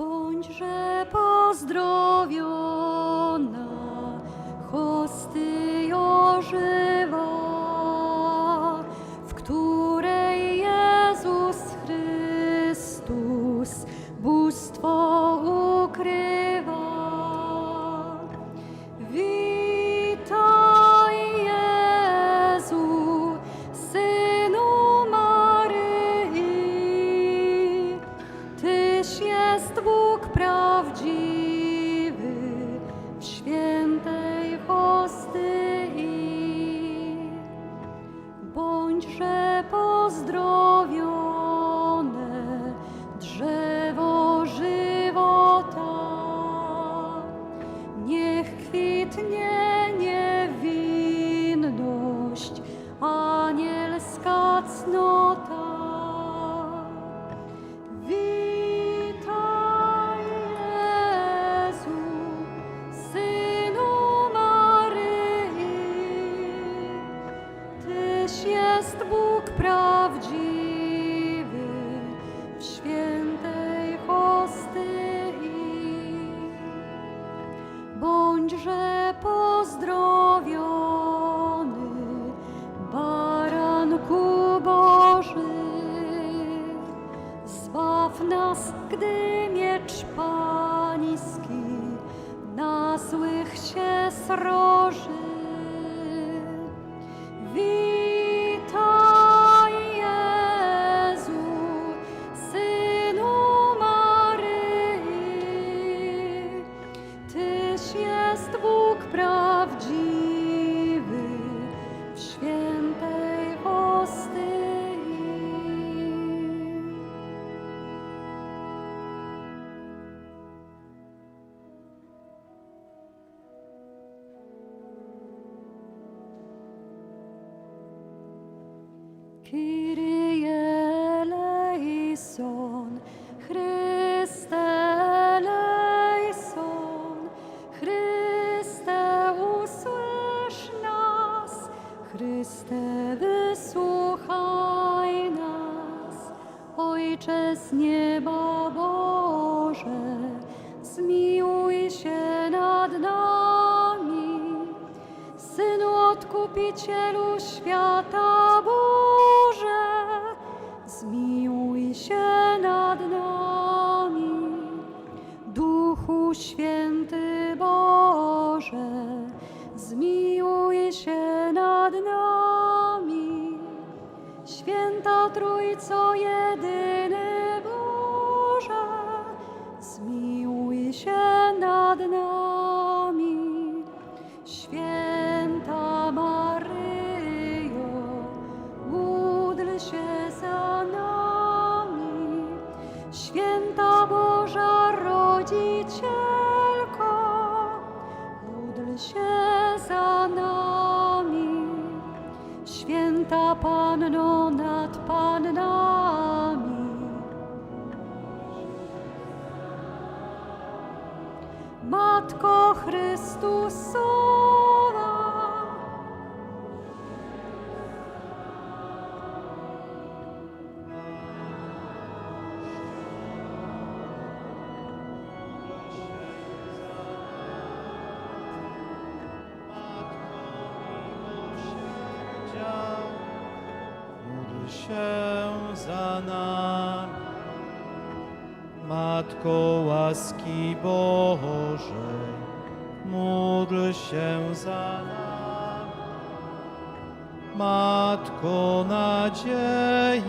Bądźże pozdrowiona, hosty Jorzy. It is. Matko łaski Boże, módl się za nami. Matko nadziei,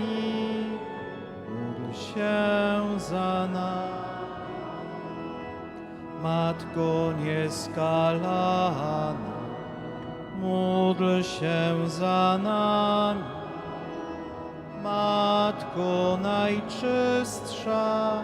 módl się za nami. Matko nieskalana, módl się za nami. Matko Najczystsza,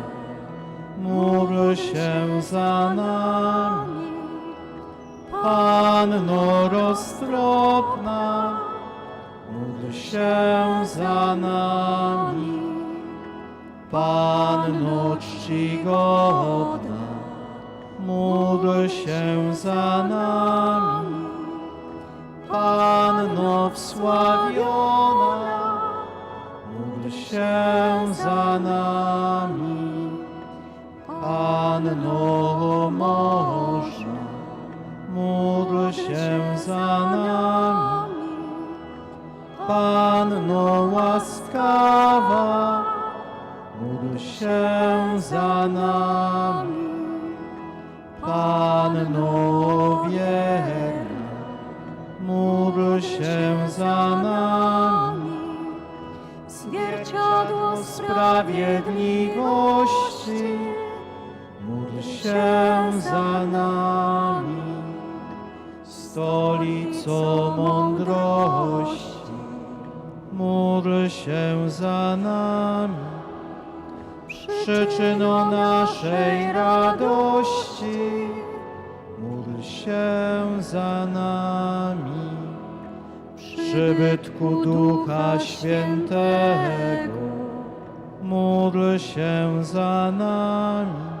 się za nami. Panno roztropna, módl się za nami. Panno czcigodna, módl się za nami. Panno wsławiona, módl się za nami. Panno można, módl się za nami. Panno łaskawa, módl się za nami. Panno wierna, módl się za nami. Zwierciadło sprawiedliwości, módl się za nami. Stolico mądrości, módl się za nami. Przyczyno naszej radości, módl się za nami. Przybytku Ducha Świętego, módl się za nami.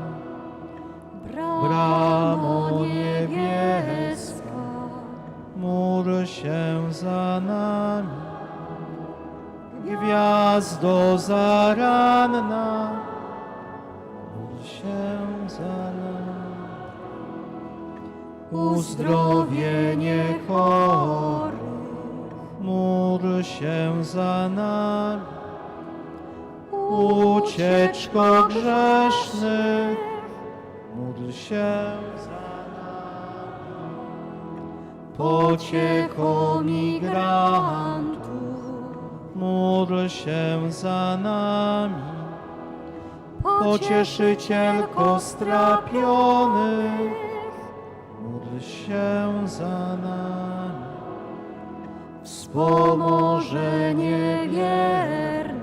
Bramo niebieska, módl się za nami. Gwiazdo zaranna, módl się za nami. Uzdrowienie chorych, módl się za nami. Ucieczko grzesznych, się za nami. Pociecho migrantów, módl się za nami. Pocieszycielko strapionych, módl się za nami. Wspomożenie wiernych,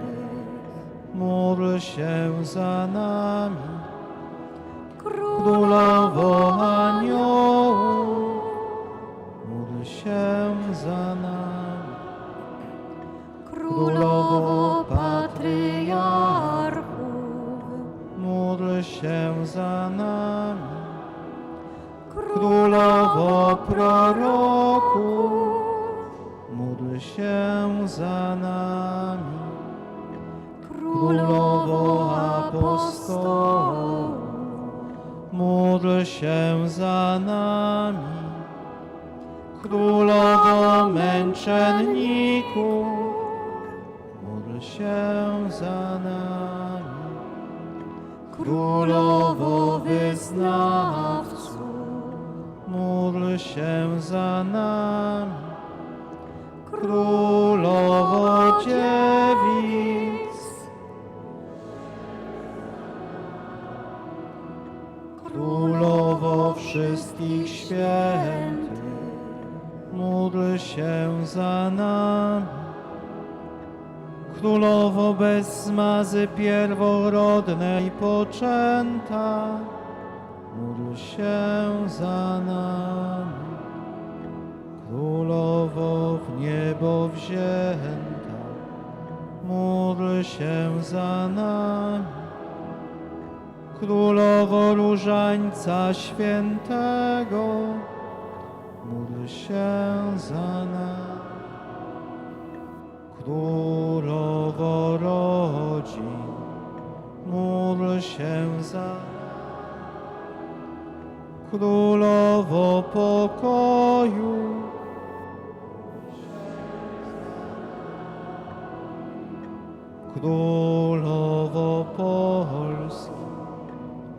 módl się za nami. Królowo aniołów, módl się za nami. Królowo patriarchów, módl się za nami. Królowo proroków, módl się za nami. Królowo apostołów, się za nami. Królowo męczenników, módl się za nami. Królowo wyznawców, módl się za nami. Królowo dziewic, wszystkich świętych, módl się za nami. Królowo bez zmazy pierworodnej poczęta, módl się za nami. Królowo w niebo wzięta, módl się za nami. Królowo Różańca Świętego, módl się za nami. Królowo rodzin, módl się za nami. Królowo pokoju, Królowo Polski,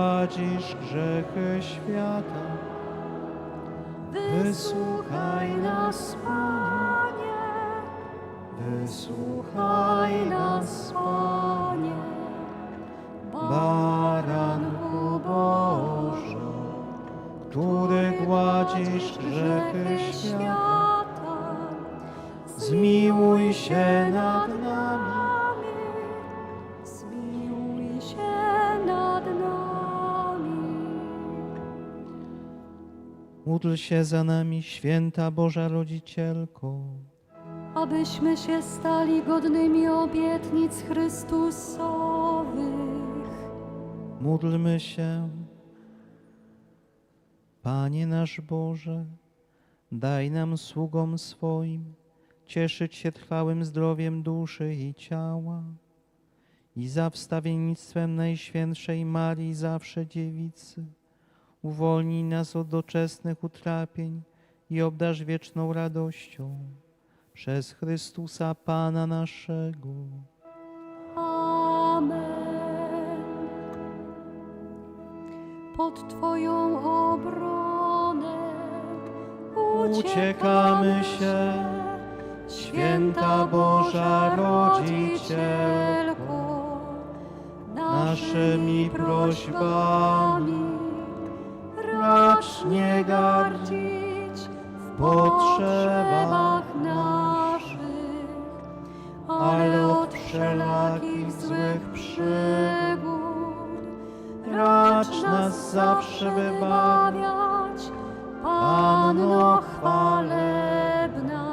który gładzisz grzechy świata, wysłuchaj nas, Panie, wysłuchaj nas, Panie. Baranku Boży, który gładzisz grzechy świata, zmiłuj się nad nami. Módl się za nami, święta Boża Rodzicielko. abyśmy się stali godnymi obietnic Chrystusowych. Módlmy się. Panie nasz Boże, daj nam sługom swoim cieszyć się trwałym zdrowiem duszy i ciała i za wstawiennictwem Najświętszej Marii zawsze Dziewicy uwolnij nas od doczesnych utrapień i obdarz wieczną radością przez Chrystusa Pana naszego. Amen. Pod Twoją obronę Uciekamy się, Święta Boża Rodzicielko, naszymi prośbami. Racz nie gardzić w potrzebach naszych, ale od wszelakich złych przygód Racz nas zawsze wybawiać, Panno chwalebna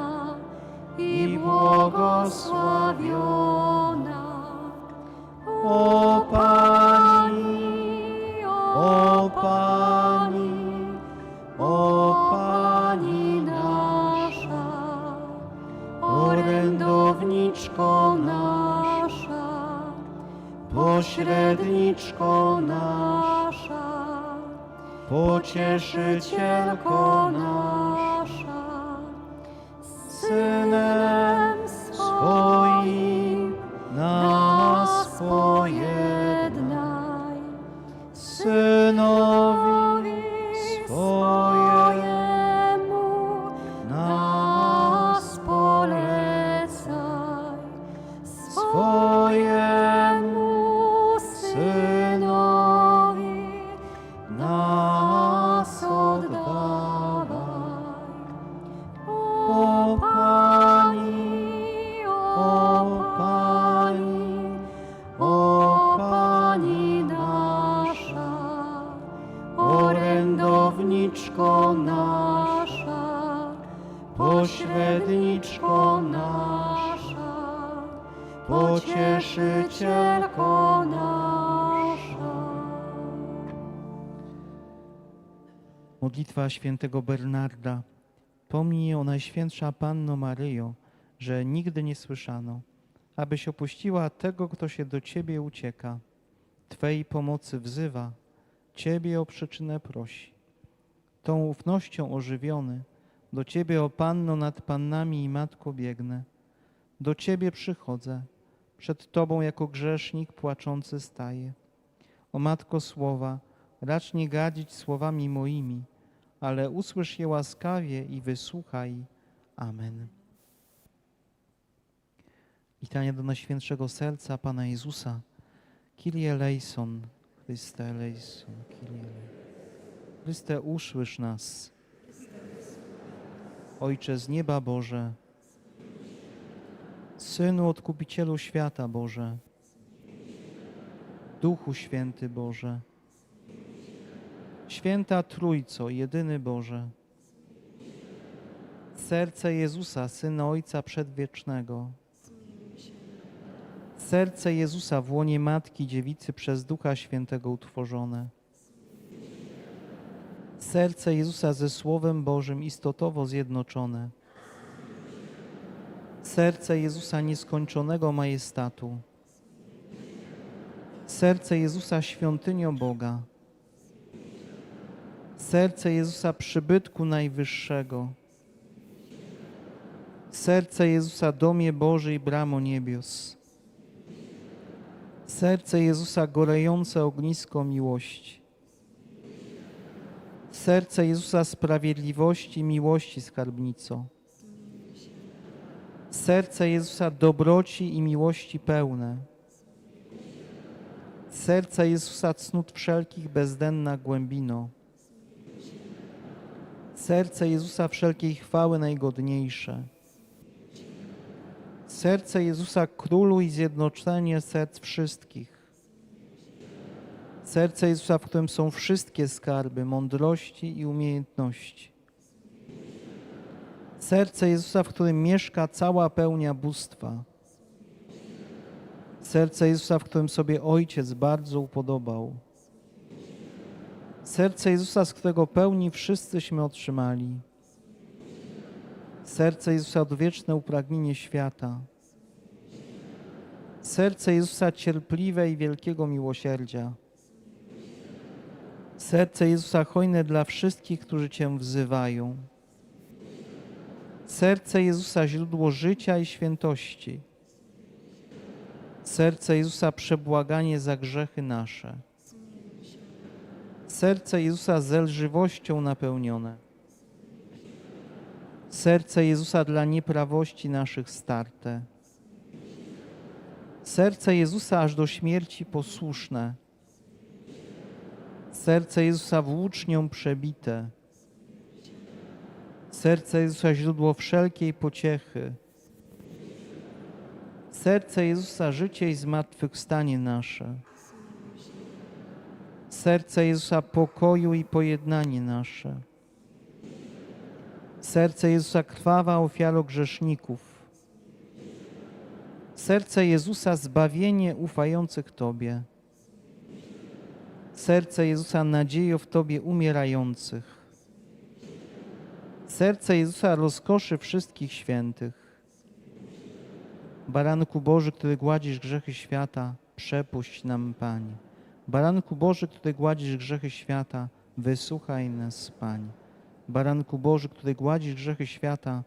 i błogosławiona. Modlitwa świętego Bernarda. Pomnij o Najświętsza Panno Maryjo, że nigdy nie słyszano, abyś opuściła tego, kto się do Ciebie ucieka. Twej pomocy wzywa, Ciebie o przyczynę prosi. Tą ufnością ożywiony, do Ciebie, o Panno nad Pannami i Matko biegnę. Do Ciebie przychodzę, przed Tobą jako grzesznik płaczący staję. O Matko słowa, racz nie gadzić słowami moimi, ale usłysz je łaskawie i wysłuchaj. Amen. Litania do Najświętszego Serca Pana Jezusa. Kyrie eleison, Chryste eleison, Kyrie. Chryste, usłysz nas. Ojcze z nieba Boże, Synu Odkupicielu świata Boże, Duchu Święty Boże, Święta Trójco, jedyny Boże, Serce Jezusa, Syna Ojca Przedwiecznego, Serce Jezusa w łonie Matki Dziewicy przez Ducha Świętego utworzone, Serce Jezusa ze Słowem Bożym istotowo zjednoczone, Serce Jezusa nieskończonego majestatu, Serce Jezusa świątynią Boga, Serce Jezusa przybytku Najwyższego, Serce Jezusa domie Bożej bramo niebios, Serce Jezusa gorejące ognisko miłości, Serce Jezusa sprawiedliwości, miłości skarbnico, Serce Jezusa dobroci i miłości pełne, Serce Jezusa cnót wszelkich bezdenna głębino, Serce Jezusa wszelkiej chwały najgodniejsze, Serce Jezusa Królu i zjednoczenie serc wszystkich. Serce Jezusa, w którym są wszystkie skarby mądrości i umiejętności. Serce Jezusa, w którym mieszka cała pełnia bóstwa. Serce Jezusa, w którym sobie Ojciec bardzo upodobał. Serce Jezusa, z którego pełni wszyscyśmy otrzymali. Serce Jezusa odwieczne upragnienie świata. Serce Jezusa cierpliwe i wielkiego miłosierdzia. Serce Jezusa hojne dla wszystkich, którzy Cię wzywają. Serce Jezusa źródło życia i świętości. Serce Jezusa przebłaganie za grzechy nasze. Serce Jezusa zelżywością napełnione. Serce Jezusa dla nieprawości naszych starte. Serce Jezusa aż do śmierci posłuszne. Serce Jezusa włócznią przebite. Serce Jezusa źródło wszelkiej pociechy. Serce Jezusa życie i zmartwychwstanie nasze. Serce Jezusa pokoju i pojednanie nasze. Serce Jezusa krwawa ofiaro grzeszników. Serce Jezusa zbawienie ufających Tobie. Serce Jezusa nadzieją w Tobie umierających. Serce Jezusa rozkoszy wszystkich świętych. Baranku Boży, który gładzisz grzechy świata, przepuść nam, Panie. Baranku Boży, który gładzisz grzechy świata, wysłuchaj nas, Panie. Baranku Boży, który gładzisz grzechy świata,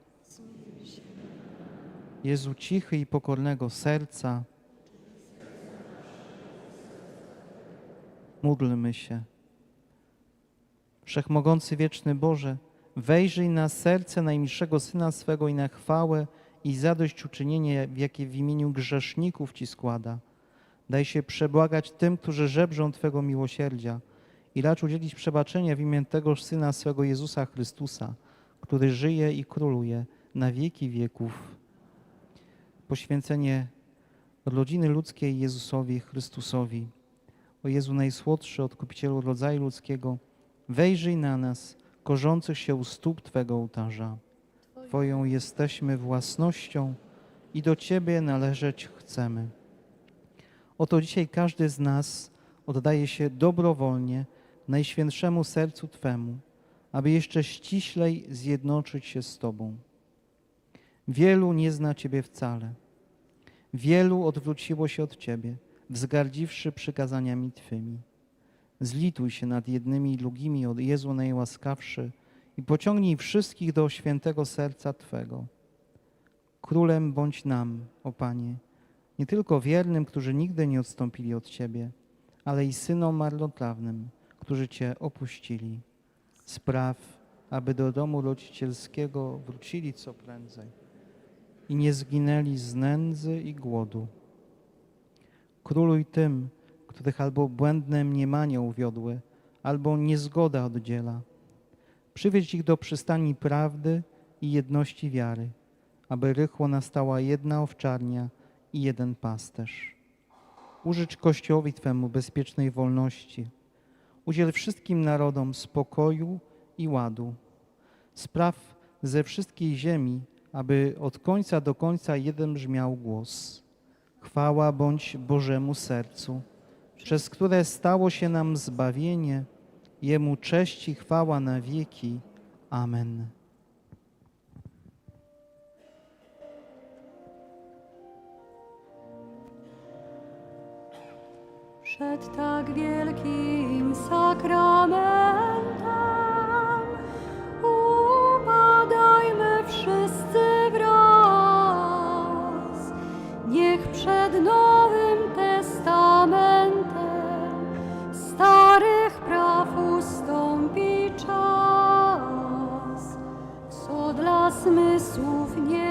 Jezu cichy i pokornego serca, módlmy się. Wszechmogący wieczny Boże, wejrzyj na serce najmilszego Syna swego i na chwałę i zadośćuczynienie, jakie w imieniu grzeszników Ci składa. Daj się przebłagać tym, którzy żebrzą Twego miłosierdzia i racz udzielić przebaczenia w imię tegoż Syna swego Jezusa Chrystusa, który żyje i króluje na wieki wieków. Poświęcenie rodziny ludzkiej Jezusowi Chrystusowi. O Jezu Najsłodszy, Odkupicielu rodzaju ludzkiego, wejrzyj na nas, korzących się u stóp Twego ołtarza. Twoją jesteśmy własnością i do Ciebie należeć chcemy. Oto dzisiaj każdy z nas oddaje się dobrowolnie Najświętszemu Sercu Twemu, aby jeszcze ściślej zjednoczyć się z Tobą. Wielu nie zna Ciebie wcale. Wielu odwróciło się od Ciebie, wzgardziwszy przykazaniami Twymi. Zlituj się nad jednymi i drugimi, od Jezu najłaskawszy, i pociągnij wszystkich do świętego serca Twego. Królem bądź nam, o Panie, nie tylko wiernym, którzy nigdy nie odstąpili od Ciebie, ale i synom marnotrawnym, którzy Cię opuścili. Spraw, aby do domu rodzicielskiego wrócili co prędzej i nie zginęli z nędzy i głodu. Króluj tym, których albo błędne mniemania uwiodły, albo niezgoda oddziela. Przywieź ich do przystani prawdy i jedności wiary, aby rychło nastała jedna owczarnia i jeden pasterz. Użycz Kościołowi Twemu bezpiecznej wolności. Udziel wszystkim narodom spokoju i ładu. Spraw ze wszystkiej ziemi, aby od końca do końca jeden brzmiał głos. Chwała bądź Bożemu sercu, przez które stało się nam zbawienie, Jemu cześć i chwała na wieki. Amen. Przed tak wielkim sakramentem upadajmy wszyscy wraz. Niech przed Nowym Testamentem starych praw ustąpi czas, co dla zmysłów niepojęte,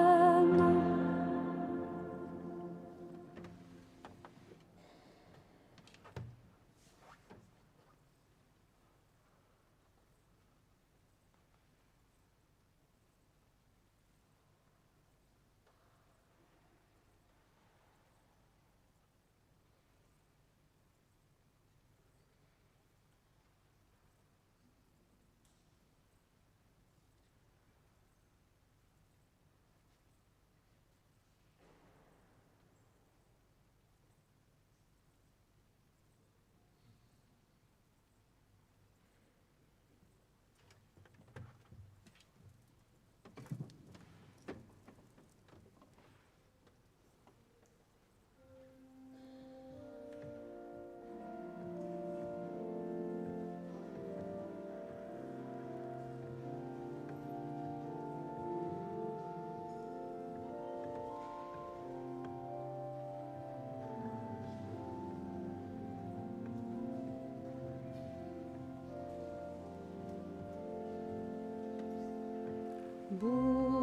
不